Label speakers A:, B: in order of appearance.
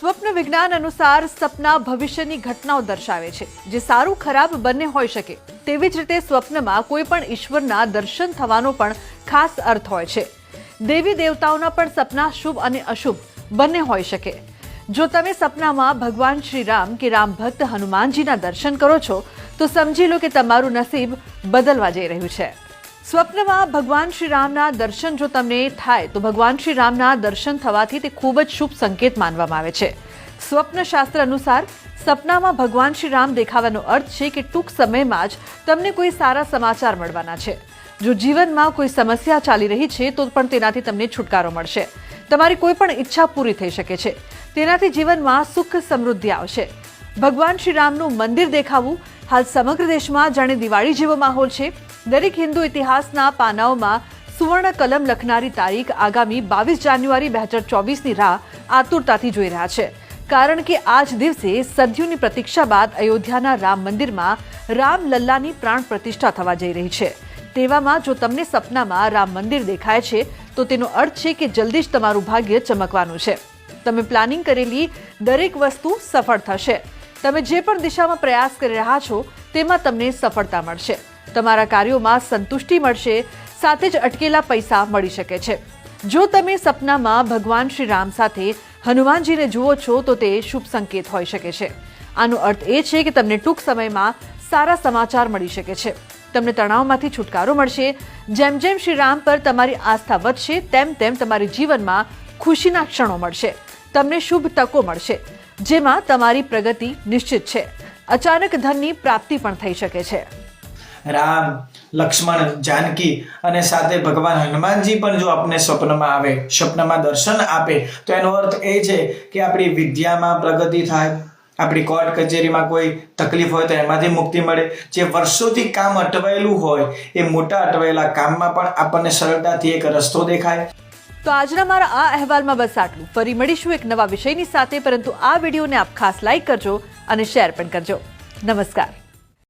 A: સ્વપ્ન વિજ્ઞાન અનુસાર સપના ભવિષ્યની ઘટનાઓ દર્શાવે છે. જે સારું ખરાબ બંને હોઈ શકે, તેવી જ રીતે સ્વપ્નમાં કોઈ પણ ઈશ્વરના દર્શન થવાનો પણ ખાસ અર્થ હોય છે. દેવી દેવતાઓના પણ સપના શુભ અને અશુભ બંને હોઈ શકે. જો તમે સપનામાં ભગવાન શ્રી રામ કે રામ ભક્ત હનુમાનજીના દર્શન કરો છો, તો સમજી લો કે તમારું નસીબ બદલવા જઈ રહ્યું છે. સ્વપ્નમાં ભગવાન શ્રી રામના દર્શન જો તમને થાય, તો ભગવાન શ્રી રામના દર્શન થવાથી તે ખૂબ જ શુભ સંકેત માનવામાં આવે છે. સ્વપ્ન શાસ્ત્ર અનુસાર, સપનામાં ભગવાન શ્રી રામ દેખાવાનો અર્થ છે કે ટૂંક સમયમાં જ તમને કોઈ સારા સમાચાર મળવાના છે. જો જીવનમાં કોઈ સમસ્યા ચાલી રહી છે, તો પણ તેનાથી તમને છુટકારો મળશે. તમારી કોઈ પણ ઈચ્છા પૂરી થઈ શકે છે. તેનાથી જીવનમાં સુખ સમૃદ્ધિ આવશે. ભગવાન શ્રી રામનું મંદિર દેખાવું હાલ સમગ્ર દેશમાં જાણે દિવાળી જેવો માહોલ છે. દરેક હિન્દુ ઇતિહાસના પાનાઓમાં સુવર્ણ કલમ લખનારી તારીખ આગામી બાવીસ જાન્યુઆરી બે હજાર ચોવીસની રાહ આતુરતાથી જોઈ રહ્યા છે. કારણ કે આ જ દિવસે સદીઓની પ્રતીક્ષા બાદ અયોધ્યાના રામ મંદિરમાં રામ લલ્લાની પ્રાણ પ્રતિષ્ઠા થવા જઈ રહી છે. તેવામાં જો તમને સપનામાં રામ મંદિર દેખાય છે, તો તેનો અર્થ છે કે જલ્દી જ તમારું ભાગ્ય ચમકવાનું છે. તમે પ્લાનિંગ કરેલી દરેક વસ્તુ સફળ થશે. તમે જે પણ દિશામાં પ્રયાસ કરી રહ્યા છો, તેમાં તમને સફળતા મળશે. તમારા કાર્યોમાં સંતુષ્ટિ મળશે, સાથે જ અટકેલા પૈસા મળી શકે છે. જો તમે સપનામાં ભગવાન શ્રી રામ સાથે હનુમાનજીને જુઓ છો, તો તે શુભ સંકેત હોઈ શકે છે. આનો અર્થ એ છે કે તમને ટૂંક સમયમાં સારા સમાચાર મળી શકે છે. તમને તણાવમાંથી છુટકારો મળશે. જેમ જેમ શ્રી રામ પર તમારી આસ્થા વધશે, તેમ તેમ તમારી જીવનમાં ખુશીના ક્ષણો મળશે. તમને શુભ તકો મળશે. જેમાં તમારી પ્રગતિ નિશ્ચિત છે. અચાનક ધનની પ્રાપ્તિ પણ થઈ શકે છે.
B: રામ, લક્ષ્મણ, જાનકી અને સાથે ભગવાન હનુમાનજી પણ જો આપને સ્વપ્નમાં આવે, સ્વપ્નમાં દર્શન આપે, તો એનો અર્થ એ છે કે આપણી વિદ્યામાં પ્રગતિ થાય. આપણી કોર્ટ કચેરીમાં કોઈ તકલીફ હોય તો એમાંથી મુક્તિ મળે. જે વર્ષોથી કામ અટવાયેલું હોય, એ મોટા અટવાયેલા કામમાં પણ આપણને સરળતાથી એક રસ્તો દેખાય.
A: તો આજના મારા આ અહેવાલમાં બસ આટલું. ફરી મળીશું એક નવા વિષયની સાથે, પરંતુ આ વિડીયોને આપ ખાસ લાઇક કરજો અને શેર પણ કરજો. નમસ્કાર.